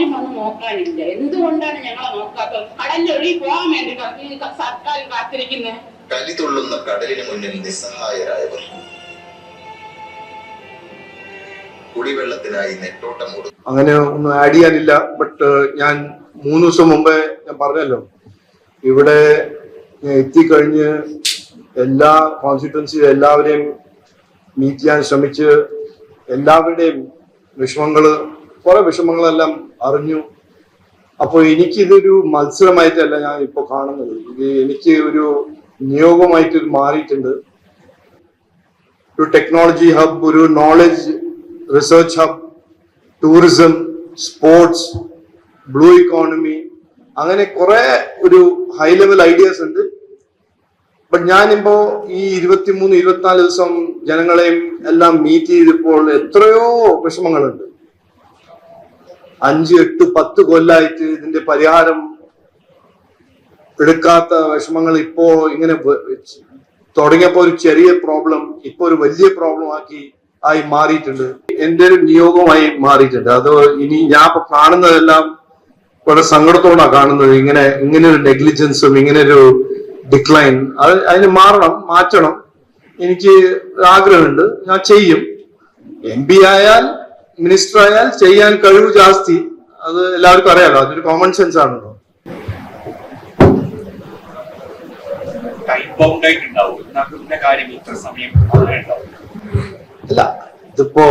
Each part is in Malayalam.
ആരും വന്ന് നോക്കാനില്ല. എന്തുകൊണ്ടാണ് ഞങ്ങളെ നോക്കാത്തത്? കടലിലൊഴുകി പോകാൻ വേണ്ടി സർക്കാർ കാത്തിരിക്കുന്നത് കലിതുള്ളുന്ന കടലിന് മുന്നിൽ നിസ്സഹായരായവർ. കുടിവെള്ളത്തിനായി അങ്ങനെ ഒന്നും ആഡ് ചെയ്യാനില്ല ബട്ട് ഞാൻ മൂന്ന് ദിവസം മുമ്പേ ഞാൻ പറഞ്ഞല്ലോ. ഇവിടെ ഞാൻ എത്തിക്കഴിഞ്ഞ് എല്ലാ കോൺസ്റ്റിറ്റ്വൻസി എല്ലാവരെയും മീറ്റ് ചെയ്യാൻ ശ്രമിച്ച് എല്ലാവരുടെയും വിഷമങ്ങൾ കുറെ വിഷമങ്ങളെല്ലാം അറിഞ്ഞു. അപ്പോൾ എനിക്കിതൊരു മത്സരമായിട്ടല്ല ഞാൻ ഇപ്പോൾ കാണുന്നത്. ഇത് എനിക്ക് ഒരു നിയോഗമായിട്ട് മാറിയിട്ടുണ്ട്. ഒരു ടെക്നോളജി ഹബ് ഒരു knowledge research hub tourism sports blue economy അങ്ങനെ കുറെ ഒരു ഹൈ ലെവൽ ഐഡിയാസ് ഉണ്ട്. ബട്ട് ഞാനിപ്പോ ഈ ഇരുപത്തിമൂന്ന് ഇരുപത്തിനാല് ദിവസം ജനങ്ങളെയും എല്ലാം മീറ്റ് ചെയ്തപ്പോൾ എത്രയോ വിഷമങ്ങളുണ്ട്. അഞ്ച് എട്ട് പത്ത് കൊല്ലായിട്ട് ഇതിന്റെ പരിഹാരം എടുക്കാത്ത വിഷമങ്ങൾ ഇപ്പോ ഇങ്ങനെ തുടങ്ങിയപ്പോ ഒരു ചെറിയ പ്രോബ്ലം ഇപ്പൊ ഒരു വലിയ പ്രോബ്ലം ആക്കി ആയി മാറിയിട്ടുണ്ട്. എന്റെ ഒരു നിയോഗമായി മാറിയിട്ടുണ്ട്. അത് ഇനി ഞാൻ ഇപ്പൊ കാണുന്നതെല്ലാം വളരെ സങ്കടത്തോടാണ് കാണുന്നത്. ഇങ്ങനെ ഇങ്ങനെ ഒരു നെഗ്ലിജൻസും ഇങ്ങനെ ഒരു ഡിക്ലൈൻ അത് അതിന് മാറണം മാറ്റണം. എനിക്ക് ആഗ്രഹമുണ്ട്. ഞാൻ ചെയ്യും. എം പി ആയാൽ മിനിസ്റ്റർ ആയാൽ ചെയ്യാൻ കഴിവ് ജാസ്തി. അത് എല്ലാവർക്കും അറിയാലോ. അതൊരു കോമൺ സെൻസ് ആണല്ലോ. അല്ല ഇതിപ്പോ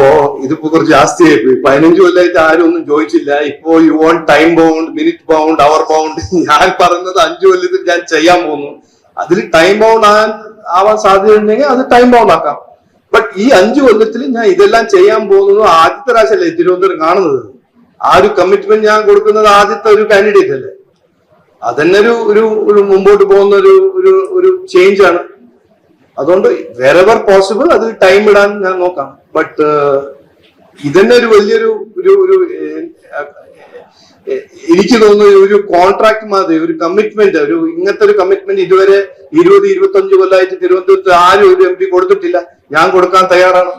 ഇതിപ്പോ കുറച്ച് ജാസ്തി ആയിപ്പോയി പതിനഞ്ച് കൊല്ലമായിട്ട് ആരും ഒന്നും ചോദിച്ചില്ല. ഇപ്പോ you want time bound minute bound hour bound ഞാൻ പറയുന്നത് അഞ്ചു കൊല്ലത്തിൽ ഞാൻ ചെയ്യാൻ പോകുന്നു. അതിൽ ടൈം ബൗണ്ട് ആവാൻ ആവാൻ സാധ്യതയുണ്ടെങ്കിൽ അത് ടൈം ബൗണ്ട് ആക്കാം. ബട്ട് ഈ അഞ്ചു കൊല്ലത്തിൽ ഞാൻ ഇതെല്ലാം ചെയ്യാൻ പോകുന്നത് ആദ്യത്തെ പ്രാവശ്യമല്ലേ തിരുവനന്തപുരം കാണുന്നത്? ആ ഒരു കമ്മിറ്റ്മെന്റ് ഞാൻ കൊടുക്കുന്നത് ആദ്യത്തെ ഒരു കാൻഡിഡേറ്റ് അല്ലേ? അതന്നെ ഒരു ഒരു ഒരു മുമ്പോട്ട് പോകുന്ന ഒരു ഒരു ഒരു ചേഞ്ച് ആണ്. അതുകൊണ്ട് വെറെവർ പോസിബിൾ അത് ടൈം ഇടാൻ ഞാൻ നോക്കാം. ബട്ട് ഇതന്നെ ഒരു വലിയൊരു ഒരു ഒരു എനിക്ക് തോന്നുന്നു ഒരു കോൺട്രാക്ട് മാതിരി ഒരു കമ്മിറ്റ്മെന്റ് ഒരു ഇങ്ങനത്തെ ഒരു കമ്മിറ്റ്മെന്റ് ഇതുവരെ ഇരുപത് ഇരുപത്തഞ്ച് കൊല്ലമായിട്ട് തിരുവനന്തപുരത്ത് ആരും ഒരു എം പി കൊടുത്തിട്ടില്ല. ഞാൻ കൊടുക്കാൻ തയ്യാറാണ്.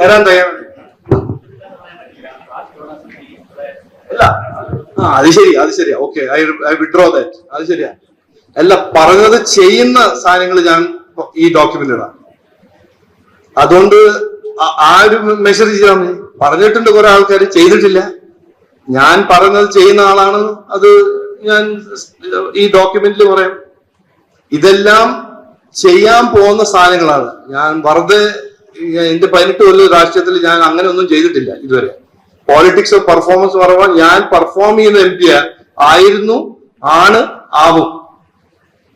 തരാൻ തയ്യാറാണ്. അല്ല. ആ അത് ശരി അത് ശരിയാ okay I I withdraw that അത് ശരിയാ. അല്ല പറഞ്ഞത് ചെയ്യുന്ന സാധനങ്ങൾ ഞാൻ ഈ ഡോക്യുമെന്റ് ഇടാം. അതുകൊണ്ട് ആ- ഒരു മെഷർ ചെയ്താൽ പറഞ്ഞിട്ടുണ്ട് കുറെ ആൾക്കാർ ചെയ്തിട്ടില്ല. ഞാൻ പറഞ്ഞത് ചെയ്യുന്ന ആളാണ്. അത് ഞാൻ ഈ ഡോക്യുമെന്റിൽ പറയാം. ഇതെല്ലാം ചെയ്യാൻ പോകുന്ന സാധനങ്ങളാണ്. ഞാൻ വെറുതെ എന്റെ പതിനെട്ട് കൊല്ലം രാഷ്ട്രീയത്തിൽ ഞാൻ അങ്ങനെ ഒന്നും ചെയ്തിട്ടില്ല ഇതുവരെ. പോളിറ്റിക്സ് ഓഫ് പെർഫോമൻസ് പറയുമ്പോൾ ഞാൻ പെർഫോം ചെയ്യുന്ന എം പി ആയിരുന്നു ആണ് ആവും.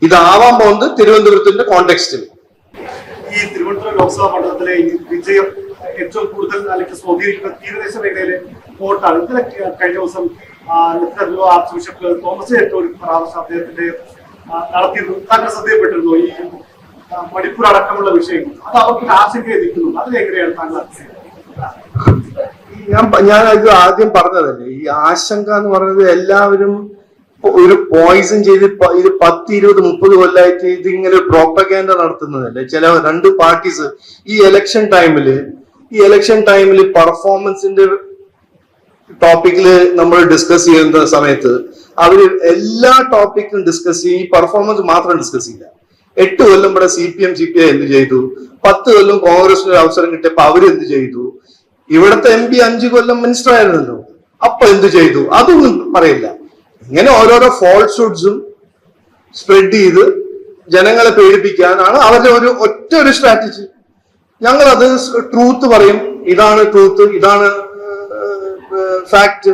ഇതാവാൻ പോകുന്നത് തിരുവനന്തപുരത്തിന്റെ കോണ്ടെക്സ്റ്റിൽ ഈ തിരുവനന്തപുരം ലോക്സഭാ മണ്ഡലത്തിലെ വിജയം ഏറ്റവും കൂടുതൽ അല്ലെങ്കിൽ സ്വാധീനിക്കുന്ന തീരദേശ മേഖലയിലെ വോട്ടാണ് ഇതിലൊക്കെ കഴിഞ്ഞ ദിവസം നെത്തർലോ ആർച്ച് ബിഷപ്പ് തോമസ് ഏറ്റവും ഒരു പരാമർശം അദ്ദേഹത്തിന്റെ നടത്തിയത് താങ്കൾ ശ്രദ്ധയപ്പെട്ടിരുന്നു ഈ മണിപ്പൂർ അടക്കമുള്ള വിഷയങ്ങൾ? അത് അവർക്ക് ആശങ്ക എത്തിക്കുന്നുണ്ട് അതിലെങ്ങനെയാണ് താങ്കൾ ഞാൻ ഞാൻ ഇത് ആദ്യം പറഞ്ഞതല്ലേ ഈ ആശങ്ക എന്ന് പറയുന്നത് എല്ലാവരും ഒരു പോയിസൺ ചെയ്ത് ഇത് പത്ത് ഇരുപത് മുപ്പത് കൊല്ലമായിട്ട് ഇതിങ്ങനെ പ്രോപ്പഗാൻഡ നടത്തുന്നതല്ലേ? ചില രണ്ട് പാർട്ടീസ് ഈ എലക്ഷൻ ടൈമിൽ ഈ എലക്ഷൻ ടൈമിൽ പെർഫോമൻസിന്റെ ടോപ്പിക്കിൽ നമ്മൾ ഡിസ്കസ് ചെയ്യുന്ന സമയത്ത് അവർ എല്ലാ ടോപ്പിക്കും ഡിസ്കസ് ചെയ്യും. ഈ പെർഫോമൻസ് മാത്രം ഡിസ്കസ് ചെയ്യില്ല. എട്ട് കൊല്ലം ഇവിടെ C P M C P I എന്ത് ചെയ്തു? പത്ത് കൊല്ലം കോൺഗ്രസിന് ഒരു അവസരം കിട്ടിയപ്പോ അവർ എന്ത് ചെയ്തു? ഇവിടുത്തെ എം പി അഞ്ചു കൊല്ലം മിനിസ്റ്റർ ആയിരുന്നല്ലോ. അപ്പൊ എന്ത് ചെയ്തു? അതൊന്നും പറയില്ല. ഇങ്ങനെ ഓരോരോ ഫോൾസ്ഹുഡ്സും സ്പ്രെഡ് ചെയ്ത് ജനങ്ങളെ പേടിപ്പിക്കാനാണ് അവരുടെ ഒരു ഒറ്റ ഒരു സ്ട്രാറ്റജി ഞങ്ങൾ അത് ട്രൂത്ത് പറയും. ഇതാണ് ട്രൂത്ത് ഇതാണ് fact